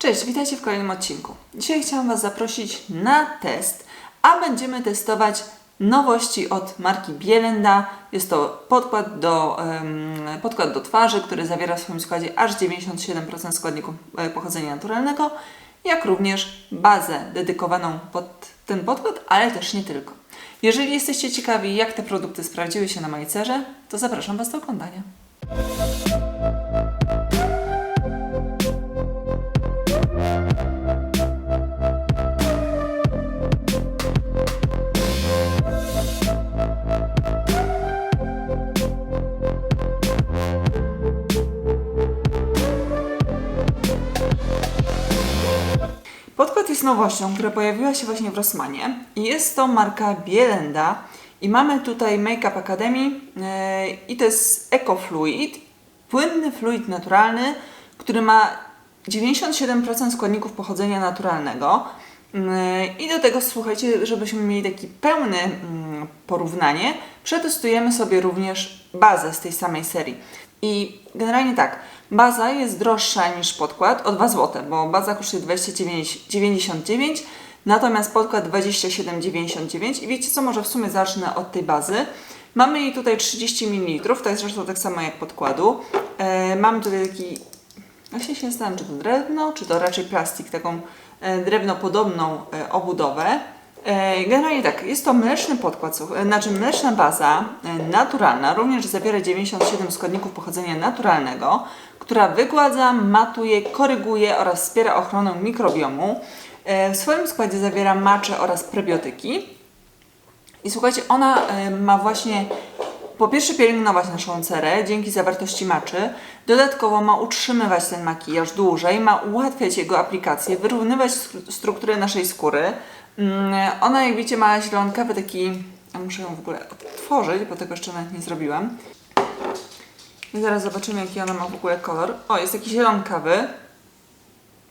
Cześć, witajcie w kolejnym odcinku. Dzisiaj chciałam Was zaprosić na test, a będziemy testować nowości od marki Bielenda. Jest to podkład do, em, podkład do twarzy, który zawiera w swoim składzie aż 97% składników e, pochodzenia naturalnego, jak również bazę dedykowaną pod ten podkład, ale też nie tylko. Jeżeli jesteście ciekawi, jak te produkty sprawdziły się na mojej cerze, to zapraszam Was do oglądania. Podkład jest nowością, która pojawiła się właśnie w Rossmanie i jest to marka Bielenda i mamy tutaj Makeup Academy yy, i to jest Eco Fluid, płynny fluid naturalny, który ma 97% składników pochodzenia naturalnego. Yy, I do tego słuchajcie, żebyśmy mieli taki pełny mm, porównanie, przetestujemy sobie również bazę z tej samej serii. I generalnie tak, baza jest droższa niż podkład o 2 zł, bo baza kosztuje 29,99, natomiast podkład 27,99 i wiecie co, może w sumie zacznę od tej bazy. Mamy jej tutaj 30 ml, to jest zresztą tak samo jak podkładu. E, mamy tutaj taki, właśnie się zastanawiam, czy to drewno, czy to raczej plastik, taką e, drewnopodobną e, obudowę. E, Generalnie tak, jest to mleczny podkład, e, znaczy mleczna baza e, naturalna, również zawiera 97 składników pochodzenia naturalnego, która wygładza, matuje, koryguje oraz wspiera ochronę mikrobiomu. W swoim składzie zawiera macze oraz prebiotyki. I słuchajcie, ona ma właśnie po pierwsze pielęgnować naszą cerę dzięki zawartości maczy, dodatkowo ma utrzymywać ten makijaż dłużej, ma ułatwiać jego aplikację, wyrównywać stru- strukturę naszej skóry. Mm, Ona, jak widzicie, ma zielonkawy taki, a muszę ją w ogóle otworzyć, bo tego jeszcze nawet nie zrobiłam. I zaraz zobaczymy, jaki ona ma w ogóle kolor. O, jest taki zielonkawy.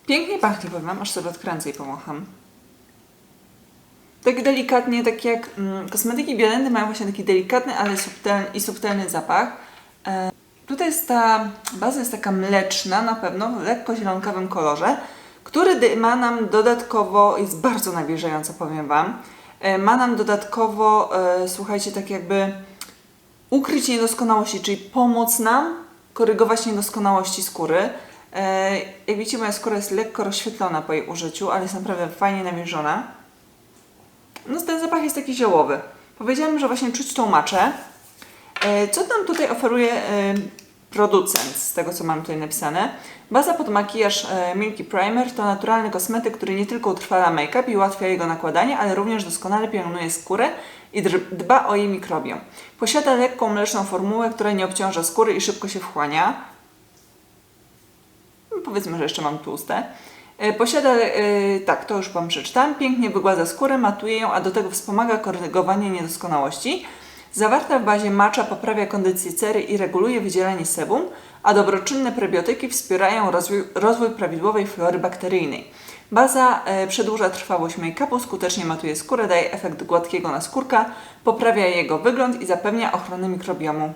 Pięknie pachnie, powiem wam, aż sobie odkręcę i pomacham. Tak delikatnie, tak jak mm, kosmetyki Biolendy mają właśnie taki delikatny, ale subtelny, i subtelny zapach. E, tutaj jest ta baza jest taka mleczna na pewno, w lekko zielonkawym kolorze, który ma nam dodatkowo, jest bardzo nawilżająca powiem Wam, e, ma nam dodatkowo, e, słuchajcie, tak jakby ukryć niedoskonałości, czyli pomóc nam korygować niedoskonałości skóry. E, jak widzicie, moja skóra jest lekko rozświetlona po jej użyciu, ale jest naprawdę fajnie nawilżona. No ten zapach jest taki ziołowy. Powiedziałam, że właśnie czuć tą maczę. Co nam tutaj oferuje producent z tego, co mam tutaj napisane? Baza pod makijaż e, Milky Primer to naturalny kosmetyk, który nie tylko utrwala make-up i ułatwia jego nakładanie, ale również doskonale pielęgnuje skórę i dba o jej mikrobiom. Posiada lekką mleczną formułę, która nie obciąża skóry i szybko się wchłania. No, Powiedzmy, że jeszcze mam tłuste. E, Posiada, e, tak, to już Wam przeczytałam, pięknie wygładza skórę, matuje ją, a do tego wspomaga korygowanie niedoskonałości. Zawarta w bazie macza poprawia kondycję cery i reguluje wydzielanie sebum, a dobroczynne prebiotyki wspierają rozwój, rozwój prawidłowej flory bakteryjnej. Baza e, przedłuża trwałość make-upu, skutecznie matuje skórę, daje efekt gładkiego naskórka, poprawia jego wygląd i zapewnia ochronę mikrobiomu.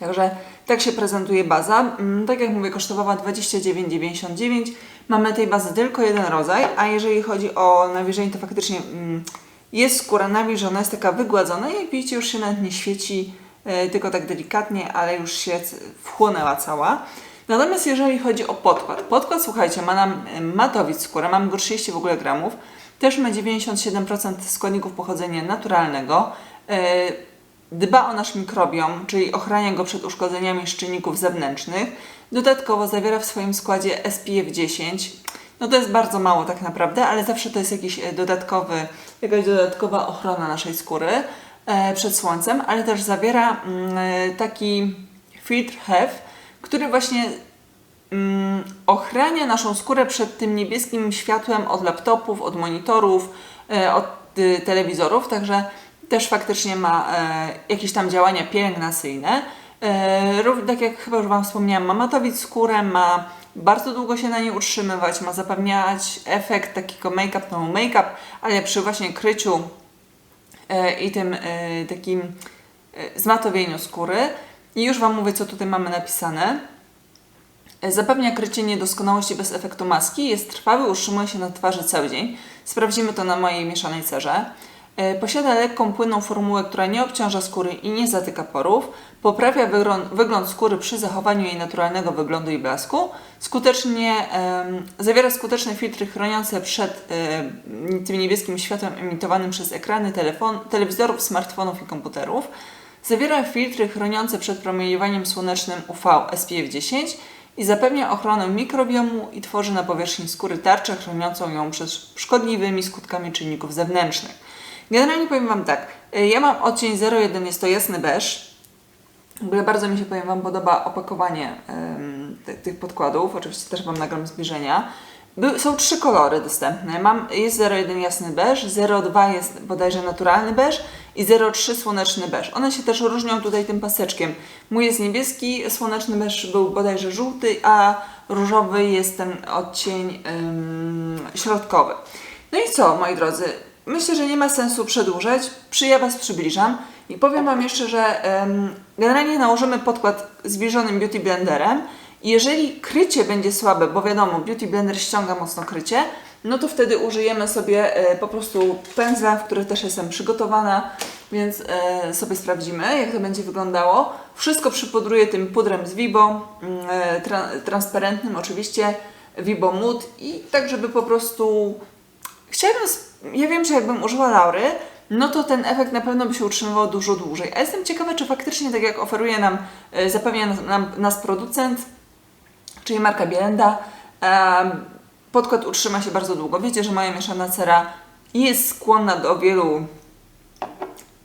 Także tak się prezentuje baza. Mm, Tak jak mówię, kosztowała 29,99. Mamy tej bazy tylko jeden rodzaj, a jeżeli chodzi o nawilżenie, to faktycznie mm, jest skóra nawilżona, jest taka wygładzona i jak widzicie już się nawet nie świeci, e, tylko tak delikatnie, ale już się wchłonęła cała. Natomiast jeżeli chodzi o podkład, podkład słuchajcie, ma nam e, matowić skórę, mamy go 30 w ogóle gramów, też ma 97% składników pochodzenia naturalnego. E, Dba o nasz mikrobiom, czyli ochrania go przed uszkodzeniami szczytników zewnętrznych. Dodatkowo zawiera w swoim składzie SPF 10. No to jest bardzo mało tak naprawdę, ale zawsze to jest jakiś e, dodatkowy, jakaś dodatkowa ochrona naszej skóry e, przed słońcem, ale też zawiera mm, e, taki filtr HEF, który właśnie mm, ochrania naszą skórę przed tym niebieskim światłem od laptopów, od monitorów, od y, telewizorów, także też faktycznie ma jakieś tam działania pielęgnacyjne. E, tak jak chyba już Wam wspomniałam, ma matowić skórę, ma bardzo długo się na niej utrzymywać, ma zapewniać efekt takiego make-up, no make-up, ale przy właśnie kryciu e, i tym e, takim zmatowieniu skóry. I już Wam mówię, co tutaj mamy napisane. Zapewnia krycie niedoskonałości bez efektu maski, jest trwały, utrzymuje się na twarzy cały dzień. Sprawdzimy to na mojej mieszanej cerze. E, Posiada lekką, płynną formułę, która nie obciąża skóry i nie zatyka porów. Poprawia wygląd, skóry przy zachowaniu jej naturalnego wyglądu i blasku. Skutecznie, zawiera skuteczne filtry chroniące przed tym niebieskim światłem emitowanym przez ekrany telefon, telewizorów, smartfonów i komputerów. Zawiera filtry chroniące przed promieniowaniem słonecznym UV SPF 10 i zapewnia ochronę mikrobiomu i tworzy na powierzchni skóry tarczę chroniącą ją przed szkodliwymi skutkami czynników zewnętrznych. Generalnie powiem Wam tak, y, ja mam odcień 01, jest to jasny beż. W ogóle bardzo mi się, powiem Wam, podoba opakowanie em, ty- tych podkładów. Oczywiście też Wam nagram zbliżenia. Są trzy kolory dostępne. Mam, jest 01 jasny beż, 02 jest bodajże naturalny beż i 03 słoneczny beż. One się też różnią tutaj tym paseczkiem. Mój jest niebieski, słoneczny beż był bodajże żółty, a różowy jest ten odcień em, środkowy. No i co, moi drodzy? Myślę, że nie ma sensu przedłużać. Przy ja Was przybliżam i powiem Wam jeszcze, że em, generalnie nałożymy podkład zbliżonym Beauty Blenderem. Jeżeli krycie będzie słabe, bo wiadomo, Beauty Blender ściąga mocno krycie, no to wtedy użyjemy sobie e, po prostu pędzla, w który też jestem przygotowana, więc e, sobie sprawdzimy, jak to będzie wyglądało. Wszystko przypudruję tym pudrem z Vibo, mm, e, tra transparentnym oczywiście, Vibo Mood i tak, żeby po prostu Chciałabym, ja wiem, że jakbym użyła Laury, no to ten efekt na pewno by się utrzymywał dużo dłużej. A jestem ciekawa, czy faktycznie, tak jak oferuje nam, e, zapewnia nam, nas producent, czyli marka Bielenda, podkład utrzyma się bardzo długo. Wiecie, że moja mieszana cera jest skłonna do wielu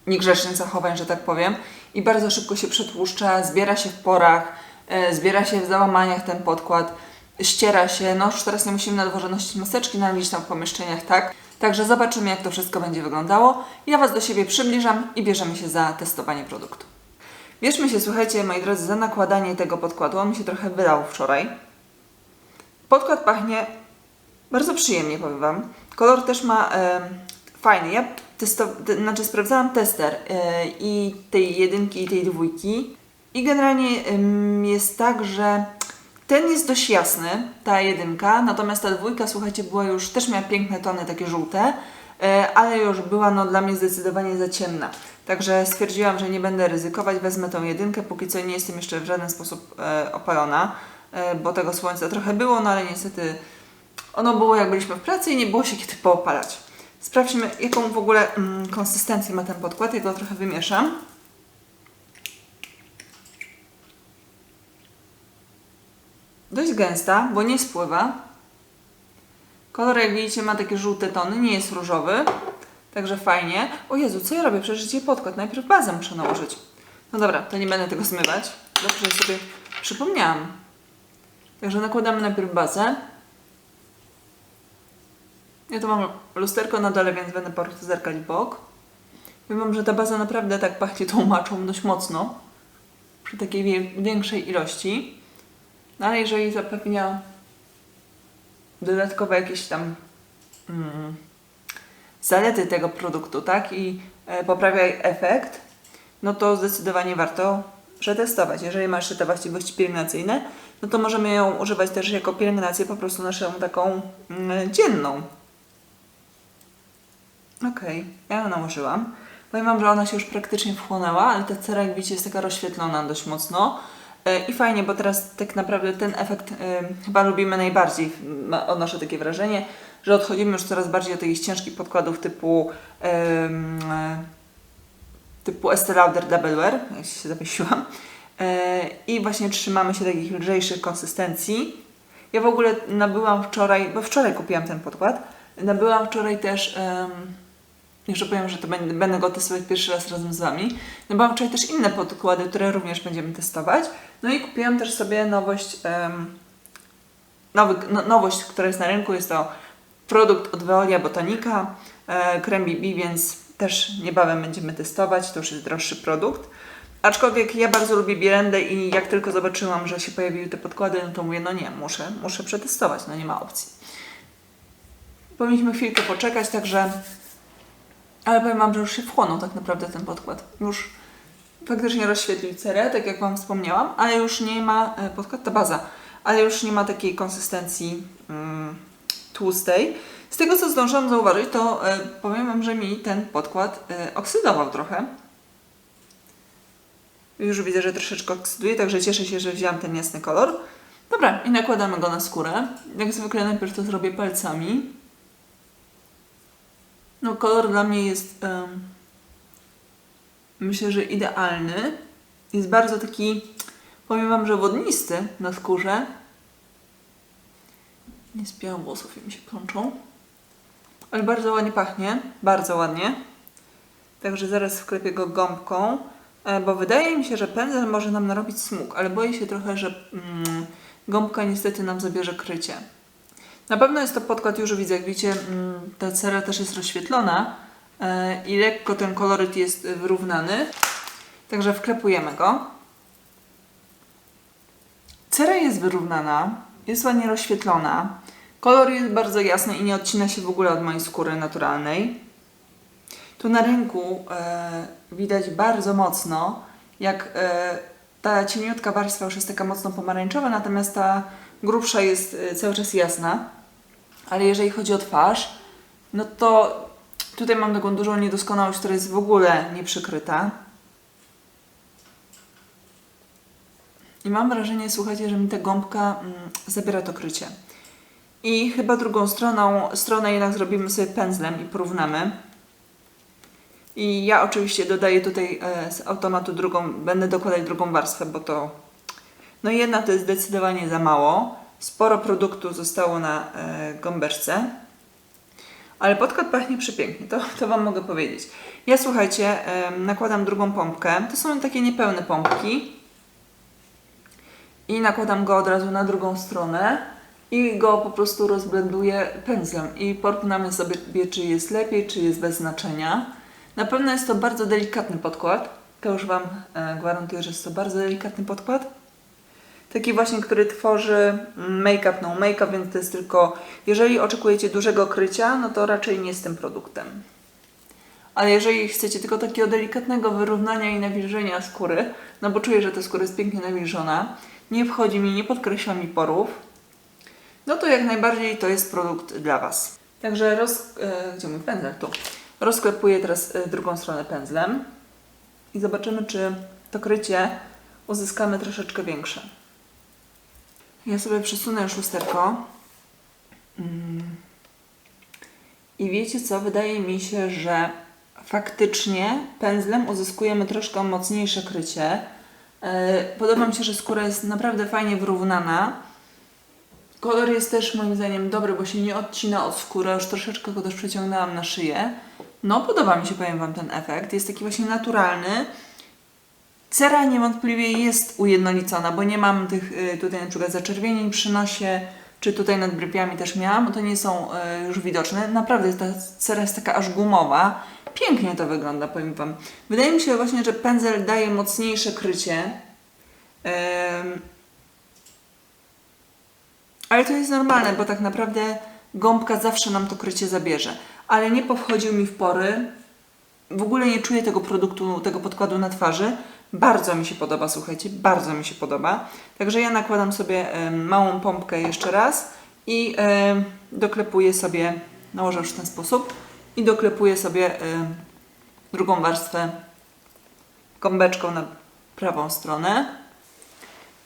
niegrzecznych zachowań, że tak powiem, i bardzo szybko się przetłuszcza, zbiera się w porach, e, zbiera się w załamaniach ten podkład, ściera się. No już teraz nie musimy na dworze nosić maseczki, na gdzieś tam w pomieszczeniach, tak? Także zobaczymy, jak to wszystko będzie wyglądało. Ja Was do siebie przybliżam i bierzemy się za testowanie produktu. Bierzmy się, słuchajcie, moi drodzy, za nakładanie tego podkładu. On mi się trochę wylał wczoraj. Podkład pachnie bardzo przyjemnie, powiem Wam. Kolor też ma e, fajny. Ja testo, te, znaczy sprawdzałam tester e, i tej jedynki, i tej dwójki. I generalnie em, jest tak, że ten jest dość jasny, ta jedynka, natomiast ta dwójka, słuchajcie, była już, też miała piękne tony, takie żółte, e, ale już była no, dla mnie zdecydowanie za ciemna. Także stwierdziłam, że nie będę ryzykować, wezmę tą jedynkę, póki co nie jestem jeszcze w żaden sposób e, opalona, e, bo tego słońca trochę było, no ale niestety ono było jak byliśmy w pracy i nie było się kiedy poopalać. Sprawdźmy, jaką w ogóle mm, konsystencję ma ten podkład, ja go trochę wymieszam. Dość gęsta, bo nie spływa. Kolor, jak widzicie, ma takie żółte tony, nie jest różowy. Także fajnie. O Jezu, co ja robię? Przecież dzisiaj podkład. Najpierw bazę muszę nałożyć. No dobra, to nie będę tego zmywać. Dobrze, sobie przypomniałam. Także nakładamy najpierw bazę. Ja tu mam lusterko na dole, więc będę po prostu zerkać bok. Powiem wam, że ta baza naprawdę tak pachnie tą maczą dość mocno. Przy takiej większej ilości. No ale jeżeli zapewnia dodatkowe jakieś tam mm, zalety tego produktu, tak, i e, poprawia efekt, no to zdecydowanie warto przetestować. Jeżeli ma jeszcze te właściwości pielęgnacyjne, no to możemy ją używać też jako pielęgnację po prostu naszą taką mm, dzienną. Okej, ja ją nałożyłam. Powiem Wam, że ona się już praktycznie wchłonęła, ale ta cera, jak widzicie, jest taka rozświetlona dość mocno. E, I fajnie, bo teraz tak naprawdę ten efekt e, chyba lubimy najbardziej. Odnoszę takie wrażenie, że odchodzimy już coraz bardziej od takich ciężkich podkładów typu e, typu Estee Lauder Double Wear, jak się zawiesiłam. E, I właśnie trzymamy się takich lżejszych konsystencji. Ja w ogóle nabyłam wczoraj, bo wczoraj kupiłam ten podkład, nabyłam wczoraj też, em, jeszcze powiem, że to będę, będę go testować pierwszy raz razem z Wami, nabyłam wczoraj też inne podkłady, które również będziemy testować. No i kupiłam też sobie nowość, em, nowy, no, nowość, która jest na rynku, jest to produkt od Veolia Botanica, e, krem BB, więc też niebawem będziemy testować, to już jest droższy produkt. Aczkolwiek ja bardzo lubię Bielendę i jak tylko zobaczyłam, że się pojawiły te podkłady, no to mówię, no nie, muszę, muszę przetestować, no nie ma opcji. Powinniśmy chwilkę poczekać, także... Ale powiem Wam, że już się wchłonął tak naprawdę ten podkład. Już faktycznie rozświetlił cerę, tak jak Wam wspomniałam, ale już nie ma e, podkład, ta baza. ale już nie ma takiej konsystencji mm, tłustej. Z tego co zdążyłam zauważyć, to e, powiem Wam, że mi ten podkład e, oksydował trochę. Już widzę, że troszeczkę oksyduje, także cieszę się, że wziąłam ten jasny kolor. Dobra, i nakładamy go na skórę. Jak zwykle najpierw to zrobię palcami. No kolor dla mnie jest em, myślę, że idealny. Jest bardzo taki, powiem Wam, że wodnisty na skórze. Nie spięłam włosów i mi się plączą. Ale bardzo ładnie pachnie, bardzo ładnie. Także zaraz wklepię go gąbką, e, bo wydaje mi się, że pędzel może nam narobić smug, ale boję się trochę, że mm, gąbka niestety nam zabierze krycie. Na pewno jest to podkład, już widzę, jak widzicie, mm, ta cera też jest rozświetlona e, i lekko ten koloryt jest wyrównany. Także wklepujemy go. Cera jest wyrównana, jest ładnie rozświetlona. Kolor jest bardzo jasny i nie odcina się w ogóle od mojej skóry naturalnej. Tu na ręku e, widać bardzo mocno, jak e, ta cieniutka warstwa już jest taka mocno pomarańczowa, natomiast ta grubsza jest e, cały czas jasna. Ale jeżeli chodzi o twarz, no to tutaj mam taką dużą niedoskonałość, która jest w ogóle nieprzykryta. I mam wrażenie, słuchajcie, że mi ta gąbka mm, zabiera to krycie. I chyba drugą stroną, stronę jednak zrobimy sobie pędzlem i porównamy. I ja oczywiście dodaję tutaj e, z automatu drugą, będę dokładać drugą warstwę, bo to no jedna to jest zdecydowanie za mało. Sporo produktu zostało na e, gąbeczce. Ale podkład pachnie przepięknie, to, to Wam mogę powiedzieć. Ja słuchajcie, nakładam drugą pompkę. To są takie niepełne pompki. I nakładam go od razu na drugą stronę i go po prostu rozblenduję pędzlem i porównamy sobie, czy jest lepiej, czy jest bez znaczenia. Na pewno jest to bardzo delikatny podkład. To już Wam e, gwarantuję, że jest to bardzo delikatny podkład. Taki właśnie, który tworzy make-up, no make-up, więc to jest tylko, jeżeli oczekujecie dużego krycia, no to raczej nie z tym produktem. Ale jeżeli chcecie tylko takiego delikatnego wyrównania i nawilżenia skóry, no bo czuję, że ta skóra jest pięknie nawilżona, nie wchodzi mi, nie podkreśla mi porów, no to jak najbardziej to jest produkt dla Was. Także roz... E, gdzie mój pędzel? Tu. Rozklepuję teraz e, drugą stronę pędzlem i zobaczymy, czy to krycie uzyskamy troszeczkę większe. Ja sobie przesunę już lusterko. Mm. I wiecie co? Wydaje mi się, że faktycznie pędzlem uzyskujemy troszkę mocniejsze krycie. E, podoba mi się, że skóra jest naprawdę fajnie wyrównana. Kolor jest też moim zdaniem dobry, bo się nie odcina od skóry, już troszeczkę go też przeciągnęłam na szyję. No, podoba mi się, powiem Wam, ten efekt. Jest taki właśnie naturalny. Cera niewątpliwie jest ujednolicona, bo nie mam tych y, tutaj na przykład zaczerwienień przy nosie, czy tutaj nad brypiami też miałam, to nie są y, już widoczne. Naprawdę ta cera jest taka aż gumowa. Pięknie to wygląda, powiem Wam. Wydaje mi się właśnie, że pędzel daje mocniejsze krycie. Ale to jest normalne, bo tak naprawdę gąbka zawsze nam to krycie zabierze. Ale nie powchodził mi w pory. W ogóle nie czuję tego produktu, tego podkładu na twarzy. Bardzo mi się podoba, słuchajcie, bardzo mi się podoba. Także ja nakładam sobie małą pompkę jeszcze raz i doklepuję sobie, nałożę już w ten sposób i doklepuję sobie drugą warstwę gąbeczką na prawą stronę.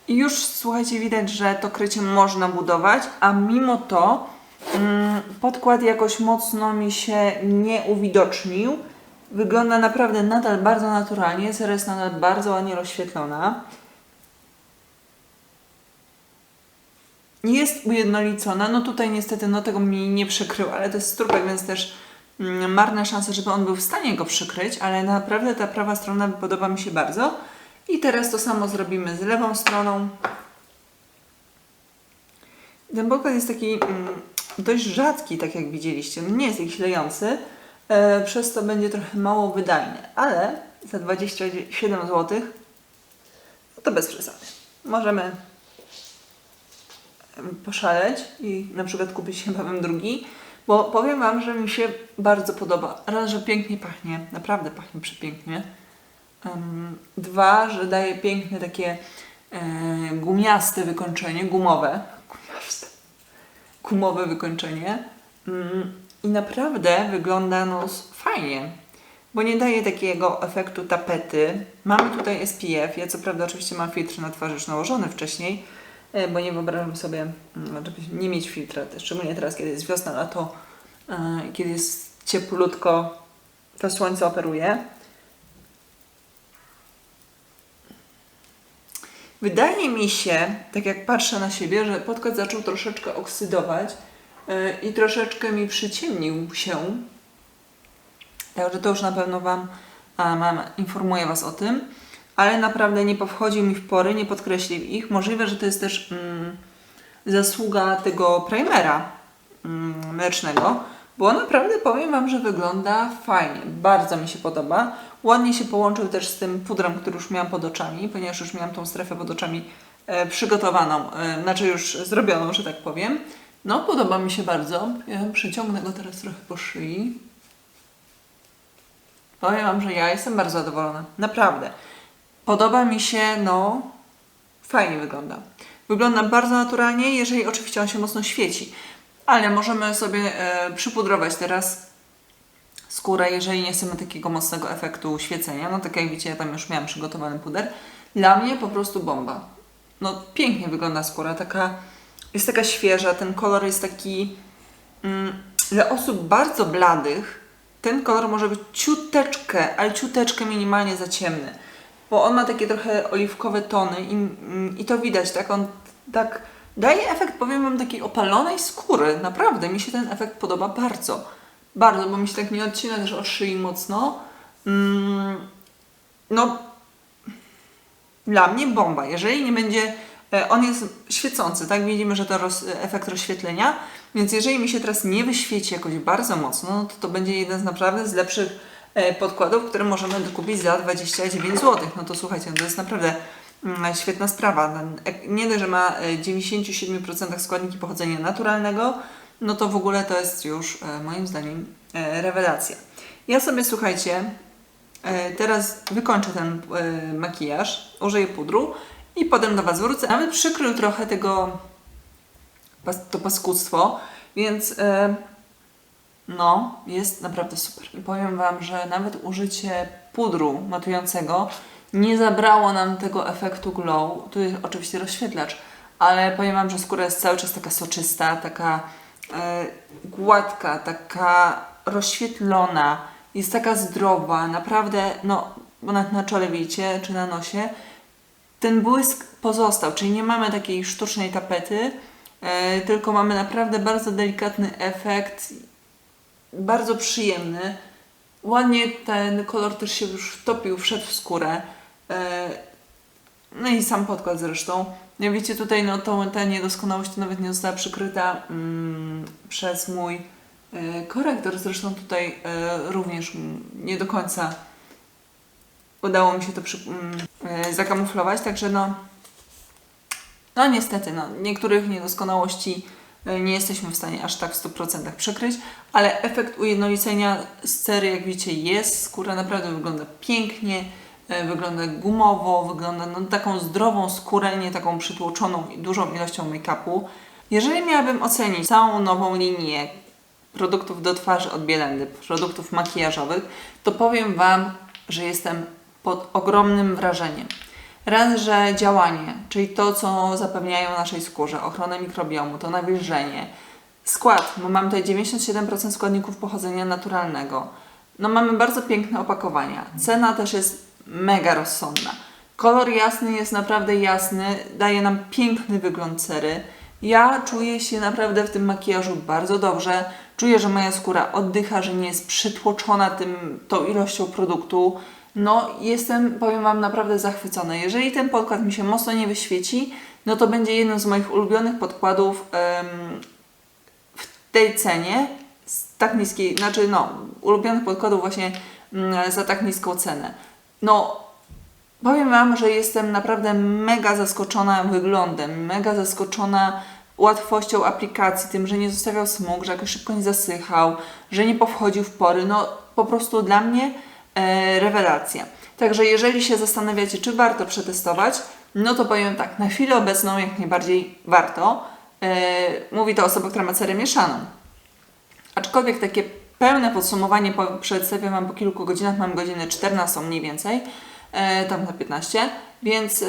I już słuchajcie, widać, że to krycie można budować, a mimo to mm, podkład jakoś mocno mi się nie uwidocznił. Wygląda naprawdę nadal bardzo naturalnie, cera jest nadal bardzo ładnie rozświetlona. Jest ujednolicona, no tutaj niestety no tego mi nie przykrył, ale to jest strupek, więc też mm, marne szanse, żeby on był w stanie go przykryć, ale naprawdę ta prawa strona podoba mi się bardzo. I teraz to samo zrobimy z lewą stroną. Ten podkład jest taki mm, dość rzadki, tak jak widzieliście. No nie jest jakiś lejący, przez to będzie trochę mało wydajny, ale za 27 zł no to bez przesady. Możemy poszaleć i na przykład kupić niebawem drugi, bo powiem Wam, że mi się bardzo podoba. Raz, że pięknie pachnie, naprawdę pachnie przepięknie. Dwa, że daje piękne takie e, gumiaste wykończenie, gumowe, gumiaste, gumowe wykończenie mm, i naprawdę wygląda no s- fajnie, bo nie daje takiego efektu tapety. Mamy tutaj SPF, ja co prawda oczywiście mam filtr na twarzy już nałożony wcześniej, e, bo nie wyobrażam sobie, mm, żeby nie mieć filtra, szczególnie teraz, kiedy jest wiosna, lato, e, kiedy jest cieplutko, to słońce operuje. Wydaje mi się, tak jak patrzę na siebie, że podkład zaczął troszeczkę oksydować i troszeczkę mi przyciemnił się. Także to już na pewno Wam mam, informuję Was o tym. Ale naprawdę nie powchodził mi w pory, nie podkreślił ich. Możliwe, że to jest też mm, zasługa tego primera mm, mlecznego, bo naprawdę powiem Wam, że wygląda fajnie. Bardzo mi się podoba. Ładnie się połączył też z tym pudrem, który już miałam pod oczami, ponieważ już miałam tą strefę pod oczami e, przygotowaną, e, znaczy już zrobioną, że tak powiem. No, podoba mi się bardzo. Ja przeciągnę go teraz trochę po szyi. Powiem Wam, że ja jestem bardzo zadowolona. Naprawdę. Podoba mi się, no, fajnie wygląda. Wygląda bardzo naturalnie, jeżeli oczywiście on się mocno świeci. Ale możemy sobie e, przypudrować teraz skórę, jeżeli nie chcemy takiego mocnego efektu świecenia. No tak jak widzicie, ja tam już miałam przygotowany puder. Dla mnie po prostu bomba. No pięknie wygląda skóra, taka jest taka świeża, ten kolor jest taki mm, dla osób bardzo bladych ten kolor może być ciuteczkę, ale ciuteczkę minimalnie za ciemny. Bo on ma takie trochę oliwkowe tony i, mm, i to widać, tak? On tak daje efekt, powiem Wam, takiej opalonej skóry. Naprawdę, mi się ten efekt podoba bardzo. Bardzo, bo mi się tak nie odcina też od szyi mocno. Mm, no, dla mnie bomba. Jeżeli nie będzie, on jest świecący, tak? Widzimy, że to roz, efekt rozświetlenia, więc jeżeli mi się teraz nie wyświeci jakoś bardzo mocno, no to to będzie jeden z naprawdę z lepszych e, podkładów, które możemy dokupić za 29 zł. No to słuchajcie, no to jest naprawdę mm, świetna sprawa. Nie dość, że ma e, 97% składniki pochodzenia naturalnego, no to w ogóle to jest już e, moim zdaniem e, rewelacja. Ja sobie, słuchajcie, E, Teraz wykończę ten e, makijaż, użyję pudru i potem do Was wrócę. Nawet przykrył trochę tego, to paskudztwo, więc e, no, jest naprawdę super. I powiem Wam, że nawet użycie pudru matującego nie zabrało nam tego efektu glow. Tu jest oczywiście rozświetlacz, ale powiem Wam, że skóra jest cały czas taka soczysta, taka e, gładka, taka rozświetlona, jest taka zdrowa, naprawdę, no, bo na, na czole widzicie, czy na nosie, ten błysk pozostał, czyli nie mamy takiej sztucznej tapety, e, tylko mamy naprawdę bardzo delikatny efekt, bardzo przyjemny. Ładnie ten kolor też się już wtopił, wszedł w skórę. E, no i sam podkład zresztą. Jak widzicie tutaj, no to ta niedoskonałość to nawet nie została przykryta mm, przez mój e, korektor. Zresztą tutaj e, również nie do końca udało mi się to przy, mm, e, zakamuflować, także no no niestety, no, niektórych niedoskonałości e, nie jesteśmy w stanie aż tak w 100% przykryć, ale efekt ujednolicenia z cery, jak widzicie, jest. Skóra naprawdę wygląda pięknie, e, wygląda gumowo, wygląda no, taką zdrową skórę, nie taką przytłoczoną dużą ilością make-upu. Jeżeli miałabym ocenić całą nową linię produktów do twarzy od Bielendy, produktów makijażowych, to powiem Wam, że jestem pod ogromnym wrażeniem. Raz, że działanie, czyli to, co zapewniają naszej skórze, ochronę mikrobiomu, to nawilżenie, skład, bo mamy tutaj 97% składników pochodzenia naturalnego. No mamy bardzo piękne opakowania. Cena też jest mega rozsądna. Kolor jasny jest naprawdę jasny, daje nam piękny wygląd cery. Ja czuję się naprawdę w tym makijażu bardzo dobrze. Czuję, że moja skóra oddycha, że nie jest przytłoczona tym, tą ilością produktu. No, jestem, powiem Wam, naprawdę zachwycona. Jeżeli ten podkład mi się mocno nie wyświeci, no to będzie jeden z moich ulubionych podkładów em, w tej cenie, z tak niskiej, znaczy no, ulubionych podkładów właśnie mm, za tak niską cenę. No, powiem Wam, że jestem naprawdę mega zaskoczona wyglądem, mega zaskoczona łatwością aplikacji, tym, że nie zostawiał smug, że jakoś szybko nie zasychał, że nie powchodził w pory. No, po prostu dla mnie rewelacja. Także jeżeli się zastanawiacie, czy warto przetestować, No to powiem tak, na chwilę obecną jak najbardziej warto. E, mówi to osoba, która ma cerę mieszaną. Aczkolwiek takie pełne podsumowanie po, przedstawię Wam po kilku godzinach, mam godzinę 14 mniej więcej, e, tam na 15, więc e,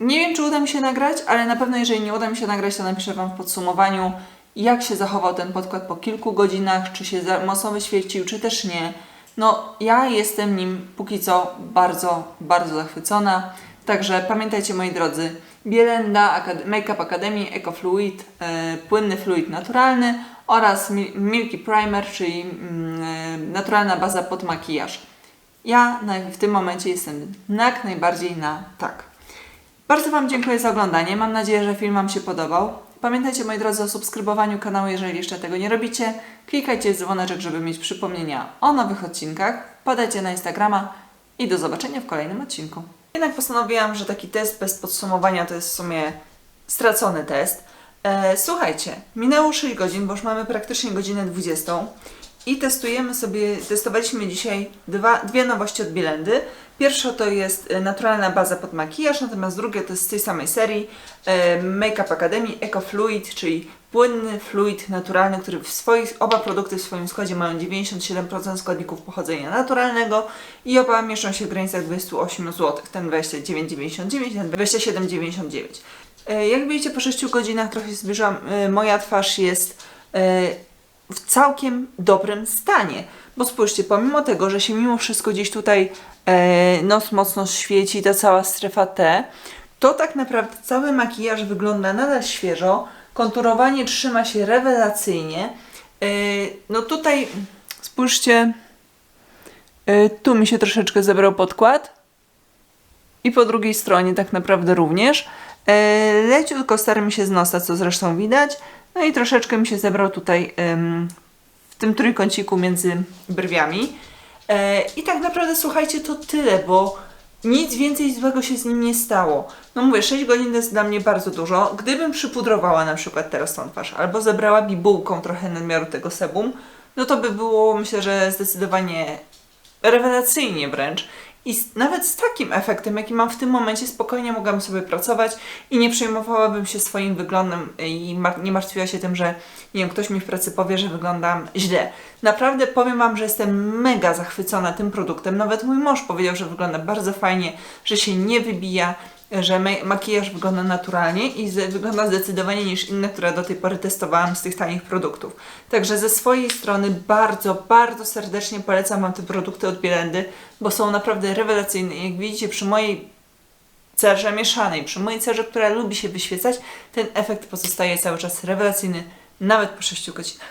nie wiem, czy uda mi się nagrać, ale na pewno jeżeli nie uda mi się nagrać, to napiszę Wam w podsumowaniu, jak się zachował ten podkład po kilku godzinach, czy się mocno wyświecił, czy też nie. No, ja jestem nim póki co bardzo, bardzo zachwycona. Także pamiętajcie, moi drodzy, Bielenda Akad- Makeup Academy Eco Fluid, e, płynny fluid naturalny oraz Mi- Milky Primer, czyli mm, e, naturalna baza pod makijaż. Ja w tym momencie jestem jak najbardziej na tak. Bardzo Wam dziękuję za oglądanie. Mam nadzieję, że film Wam się podobał. Pamiętajcie, moi drodzy, o subskrybowaniu kanału, jeżeli jeszcze tego nie robicie. Klikajcie dzwoneczek, żeby mieć przypomnienia o nowych odcinkach. Podajcie na Instagrama i do zobaczenia w kolejnym odcinku. Jednak postanowiłam, że taki test bez podsumowania to jest w sumie stracony test. E, słuchajcie, minęło 6 godzin, bo już mamy praktycznie godzinę 20 i testujemy sobie, testowaliśmy dzisiaj dwa, dwie nowości od Bielendy. Pierwsza to jest e, naturalna baza pod makijaż, natomiast drugie to jest z tej samej serii e, Makeup Academy Eco Fluid, czyli płynny fluid naturalny, który w swoich, oba produkty w swoim składzie mają 97% składników pochodzenia naturalnego i oba mieszczą się w granicach 28 zł. Ten 29,99, ten 27,99. E, Jak widzicie po 6 godzinach trochę się zbliżam, moja twarz jest w całkiem dobrym stanie. Bo spójrzcie, pomimo tego, że się mimo wszystko gdzieś tutaj e, nos mocno świeci, ta cała strefa T, to tak naprawdę cały makijaż wygląda nadal świeżo, konturowanie trzyma się rewelacyjnie. E, no tutaj spójrzcie, e, tu mi się troszeczkę zebrał podkład i po drugiej stronie tak naprawdę również. E, leciutko mi się z nosa, co zresztą widać. No i troszeczkę mi się zebrał tutaj w tym trójkąciku między brwiami. E, I tak naprawdę słuchajcie, to tyle, bo nic więcej złego się z nim nie stało. No mówię, 6 godzin to jest dla mnie bardzo dużo. Gdybym przypudrowała na przykład teraz tą twarz, albo zebrała bibułką trochę nadmiaru tego sebum, no to by było myślę, że zdecydowanie rewelacyjnie wręcz. I z, nawet z takim efektem, jaki mam w tym momencie, spokojnie mogłabym sobie pracować i nie przejmowałabym się swoim wyglądem i mar- nie martwiła się tym, że nie wiem, ktoś mi w pracy powie, że wyglądam źle. Naprawdę powiem Wam, że jestem mega zachwycona tym produktem. Nawet mój mąż powiedział, że wygląda bardzo fajnie, że się nie wybija, że ma- makijaż wygląda naturalnie i wygląda zdecydowanie niż inne, które do tej pory testowałam z tych tanich produktów. Także ze swojej strony bardzo, bardzo serdecznie polecam Wam te produkty od Bielendy, bo są naprawdę rewelacyjne. Jak widzicie przy mojej cerze mieszanej, przy mojej cerze, która lubi się wyświecać, ten efekt pozostaje cały czas rewelacyjny, nawet po 6 godzinach.